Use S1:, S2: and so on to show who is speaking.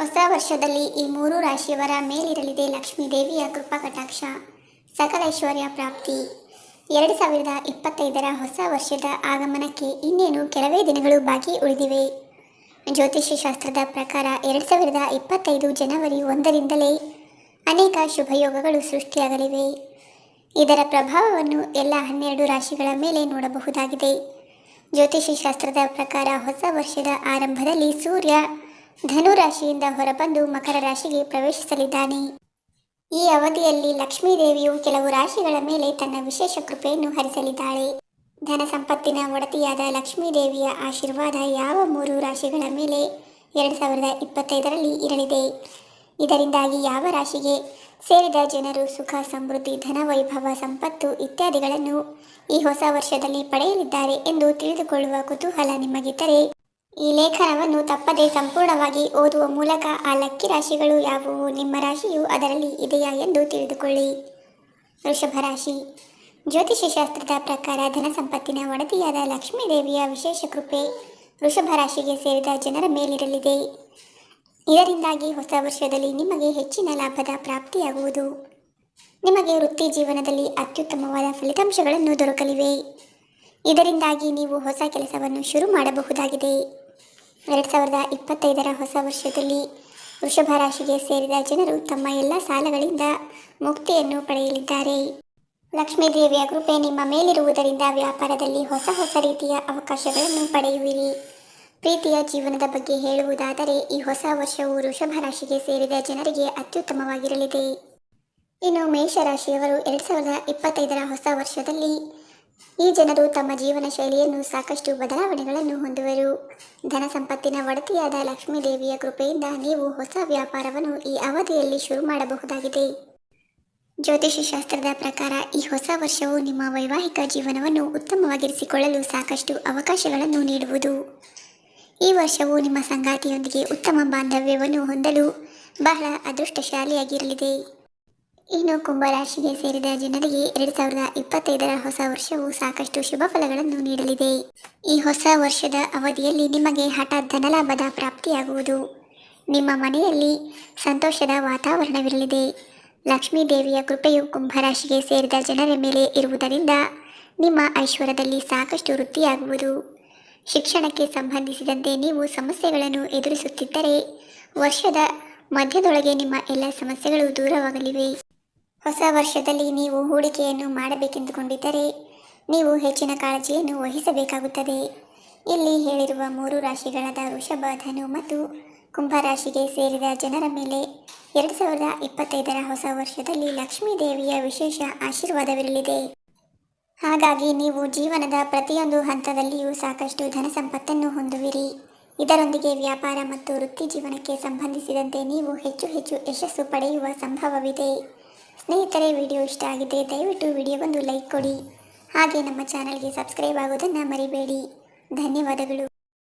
S1: ಹೊಸ ವರ್ಷದಲ್ಲಿ ಈ ಮೂರು ರಾಶಿಯವರ ಮೇಲಿರಲಿದೆ ಲಕ್ಷ್ಮೀ ದೇವಿಯ ಕೃಪಾ ಕಟಾಕ್ಷ, ಸಕಲ ಐಶ್ವರ್ಯ ಪ್ರಾಪ್ತಿ. ಎರಡು ಸಾವಿರದ ಇಪ್ಪತ್ತೈದರ ಹೊಸ ವರ್ಷದ ಆಗಮನಕ್ಕೆ ಇನ್ನೇನು ಕೆಲವೇ ದಿನಗಳು ಬಾಕಿ ಉಳಿದಿವೆ. ಜ್ಯೋತಿಷ್ಯ ಶಾಸ್ತ್ರದ ಪ್ರಕಾರ ಎರಡು ಸಾವಿರದ ಇಪ್ಪತ್ತೈದು ಜನವರಿ ಒಂದರಿಂದಲೇ ಅನೇಕ ಶುಭಯೋಗಗಳು ಸೃಷ್ಟಿಯಾಗಲಿವೆ. ಇದರ ಪ್ರಭಾವವನ್ನು ಎಲ್ಲ ಹನ್ನೆರಡು ರಾಶಿಗಳ ಮೇಲೆ ನೋಡಬಹುದಾಗಿದೆ. ಜ್ಯೋತಿಷ್ಯ ಶಾಸ್ತ್ರದ ಪ್ರಕಾರ ಹೊಸ ವರ್ಷದ ಆರಂಭದಲ್ಲಿ ಸೂರ್ಯ ಧನು ರಾಶಿಯಿಂದ ಹೊರಬಂದು ಮಕರ ರಾಶಿಗೆ ಪ್ರವೇಶಿಸಲಿದ್ದಾನೆ. ಈ ಅವಧಿಯಲ್ಲಿ ಲಕ್ಷ್ಮೀ ದೇವಿಯು ಕೆಲವು ರಾಶಿಗಳ ಮೇಲೆ ತನ್ನ ವಿಶೇಷ ಕೃಪೆಯನ್ನು ಹರಿಸಲಿದ್ದಾಳೆ. ಧನ ಸಂಪತ್ತಿನ ಒಡತಿಯಾದ ಲಕ್ಷ್ಮೀ ದೇವಿಯ ಆಶೀರ್ವಾದ ಯಾವ ಮೂರು ರಾಶಿಗಳ ಮೇಲೆ ಎರಡು ಸಾವಿರದ ಇಪ್ಪತ್ತೈದರಲ್ಲಿ ಇರಲಿದೆ. ಇದರಿಂದಾಗಿ ಯಾವ ರಾಶಿಗೆ ಸೇರಿದ ಜನರು ಸುಖ, ಸಮೃದ್ಧಿ, ಧನ, ವೈಭವ, ಸಂಪತ್ತು ಇತ್ಯಾದಿಗಳನ್ನು ಈ ಹೊಸ ವರ್ಷದಲ್ಲಿ ಪಡೆಯಲಿದ್ದಾರೆ ಎಂದು ತಿಳಿದುಕೊಳ್ಳುವ ಕುತೂಹಲ ನಿಮಗಿದ್ದರೆ ಈ ಲೇಖನವನ್ನು ತಪ್ಪದೆ ಸಂಪೂರ್ಣವಾಗಿ ಓದುವ ಮೂಲಕ ಆ ಲಕ್ಕಿ ರಾಶಿಗಳು ಯಾವುವು? ನಿಮ್ಮ ರಾಶಿಯು ಅದರಲ್ಲಿ ಇದೆಯಾ ಎಂದು ತಿಳಿದುಕೊಳ್ಳಿ. ವೃಷಭ ರಾಶಿ. ಜ್ಯೋತಿಷ್ಯ ಶಾಸ್ತ್ರದ ಪ್ರಕಾರ ಧನ ಸಂಪತ್ತಿನ ಒಡತಿಯಾದ ಲಕ್ಷ್ಮೀ ದೇವಿಯ ವಿಶೇಷ ಕೃಪೆ ವೃಷಭ ರಾಶಿಗೆ ಸೇರಿದ ಜನರ ಮೇಲಿರಲಿದೆ. ಇದರಿಂದಾಗಿ ಹೊಸ ವರ್ಷದಲ್ಲಿ ನಿಮಗೆ ಹೆಚ್ಚಿನ ಲಾಭದ ಪ್ರಾಪ್ತಿಯಾಗುವುದು. ನಿಮಗೆ ವೃತ್ತಿ ಜೀವನದಲ್ಲಿ ಅತ್ಯುತ್ತಮವಾದ ಫಲಿತಾಂಶಗಳನ್ನು ದೊರಕಲಿವೆ. ಇದರಿಂದಾಗಿ ನೀವು ಹೊಸ ಕೆಲಸವನ್ನು ಶುರು ಮಾಡಬಹುದಾಗಿದೆ. ಎರಡು ಸಾವಿರದ ಇಪ್ಪತ್ತೈದರ ಹೊಸ ವರ್ಷದಲ್ಲಿ ವೃಷಭ ರಾಶಿಗೆ ಸೇರಿದ ಜನರು ತಮ್ಮ ಎಲ್ಲ ಸಾಲಗಳಿಂದ ಮುಕ್ತಿಯನ್ನು ಪಡೆಯಲಿದ್ದಾರೆ. ಲಕ್ಷ್ಮೀ ದೇವಿಯ ಕೃಪೆ ನಿಮ್ಮ ಮೇಲಿರುವುದರಿಂದ ವ್ಯಾಪಾರದಲ್ಲಿ ಹೊಸ ಹೊಸ ರೀತಿಯ ಅವಕಾಶಗಳನ್ನು ಪಡೆಯುವಿರಿ. ಪ್ರೀತಿಯ ಜೀವನದ ಬಗ್ಗೆ ಹೇಳುವುದಾದರೆ, ಈ ಹೊಸ ವರ್ಷವು ವೃಷಭ ರಾಶಿಗೆ ಸೇರಿದ ಜನರಿಗೆ ಅತ್ಯುತ್ತಮವಾಗಿರಲಿದೆ. ಇನ್ನು ಮೇಷರಾಶಿಯವರು ಎರಡು ಸಾವಿರದ ಇಪ್ಪತ್ತೈದರ ಹೊಸ ವರ್ಷದಲ್ಲಿ ಈ ಜನರು ತಮ್ಮ ಜೀವನ ಶೈಲಿಯನ್ನು ಸಾಕಷ್ಟು ಬದಲಾವಣೆಗಳನ್ನು ಹೊಂದುವರು. ಧನ ಸಂಪತ್ತಿನ ಒಡತಿಯಾದ ಲಕ್ಷ್ಮೀ ದೇವಿಯ ಕೃಪೆಯಿಂದ ನೀವು ಹೊಸ ವ್ಯಾಪಾರವನ್ನು ಈ ಅವಧಿಯಲ್ಲಿ ಶುರು ಮಾಡಬಹುದಾಗಿದೆ. ಜ್ಯೋತಿಷ್ಯ ಶಾಸ್ತ್ರದ ಪ್ರಕಾರ ಈ ಹೊಸ ವರ್ಷವು ನಿಮ್ಮ ವೈವಾಹಿಕ ಜೀವನವನ್ನು ಉತ್ತಮವಾಗಿರಿಸಿಕೊಳ್ಳಲು ಸಾಕಷ್ಟು ಅವಕಾಶಗಳನ್ನು ನೀಡುವುದು. ಈ ವರ್ಷವು ನಿಮ್ಮ ಸಂಗಾತಿಯೊಂದಿಗೆ ಉತ್ತಮ ಬಾಂಧವ್ಯವನ್ನು ಹೊಂದಲು ಬಹಳ ಅದೃಷ್ಟಶಾಲಿಯಾಗಿರಲಿದೆ. ಇನ್ನು ಕುಂಭರಾಶಿಗೆ ಸೇರಿದ ಜನರಿಗೆ ಎರಡು ಸಾವಿರದ ಇಪ್ಪತ್ತೈದರ ಹೊಸ ವರ್ಷವು ಸಾಕಷ್ಟು ಶುಭ ಫಲಗಳನ್ನು ನೀಡಲಿದೆ. ಈ ಹೊಸ ವರ್ಷದ ಅವಧಿಯಲ್ಲಿ ನಿಮಗೆ ಹಠಾತ್ ಧನಲಾಭದ ಪ್ರಾಪ್ತಿಯಾಗುವುದು. ನಿಮ್ಮ ಮನೆಯಲ್ಲಿ ಸಂತೋಷದ ವಾತಾವರಣವಿರಲಿದೆ. ಲಕ್ಷ್ಮೀ ದೇವಿಯ ಕೃಪೆಯು ಕುಂಭರಾಶಿಗೆ ಸೇರಿದ ಜನರ ಮೇಲೆ ಇರುವುದರಿಂದ ನಿಮ್ಮ ಐಶ್ವರ್ಯದಲ್ಲಿ ಸಾಕಷ್ಟು ವೃತ್ತಿಯಾಗುವುದು ಶಿಕ್ಷಣಕ್ಕೆ ಸಂಬಂಧಿಸಿದಂತೆ ನೀವು ಸಮಸ್ಯೆಗಳನ್ನು ಎದುರಿಸುತ್ತಿದ್ದರೆ ವರ್ಷದ ಮಧ್ಯದೊಳಗೆ ನಿಮ್ಮ ಎಲ್ಲ ಸಮಸ್ಯೆಗಳು ದೂರವಾಗಲಿವೆ. ಹೊಸ ವರ್ಷದಲ್ಲಿ ನೀವು ಹೂಡಿಕೆಯನ್ನು ಮಾಡಬೇಕೆಂದುಕೊಂಡಿದ್ದರೆ ನೀವು ಹೆಚ್ಚಿನ ಕಾಳಜಿಯನ್ನು ವಹಿಸಬೇಕಾಗುತ್ತದೆ. ಇಲ್ಲಿ ಹೇಳಿರುವ ಮೂರು ರಾಶಿಗಳಾದ ವೃಷಭ, ಧನು ಮತ್ತು ಕುಂಭರಾಶಿಗೆ ಸೇರಿದ ಜನರ ಮೇಲೆ ಎರಡು ಸಾವಿರದ ಇಪ್ಪತ್ತೈದರ ಹೊಸ ವರ್ಷದಲ್ಲಿ ಲಕ್ಷ್ಮೀ ದೇವಿಯ ವಿಶೇಷ ಆಶೀರ್ವಾದವಿರಲಿದೆ. ಹಾಗಾಗಿ ನೀವು ಜೀವನದ ಪ್ರತಿಯೊಂದು ಹಂತದಲ್ಲಿಯೂ ಸಾಕಷ್ಟು ಧನ ಸಂಪತ್ತನ್ನು ಹೊಂದುವಿರಿ. ಇದರೊಂದಿಗೆ ವ್ಯಾಪಾರ ಮತ್ತು ವೃತ್ತಿ ಜೀವನಕ್ಕೆ ಸಂಬಂಧಿಸಿದಂತೆ ನೀವು ಹೆಚ್ಚು ಹೆಚ್ಚು ಯಶಸ್ಸು ಪಡೆಯುವ ಸಂಭವವಿದೆ. ಸ್ನೇಹಿತರೆ, ವಿಡಿಯೋ ಇಷ್ಟ ಆಗಿದೆ ದಯವಿಟ್ಟು ವಿಡಿಯೋಗೊಂದು ಲೈಕ್ ಕೊಡಿ. ಹಾಗೆ ನಮ್ಮ ಚಾನಲ್ಗೆ ಸಬ್ಸ್ಕ್ರೈಬ್ ಆಗೋದನ್ನು ಮರಿಬೇಡಿ. ಧನ್ಯವಾದಗಳು.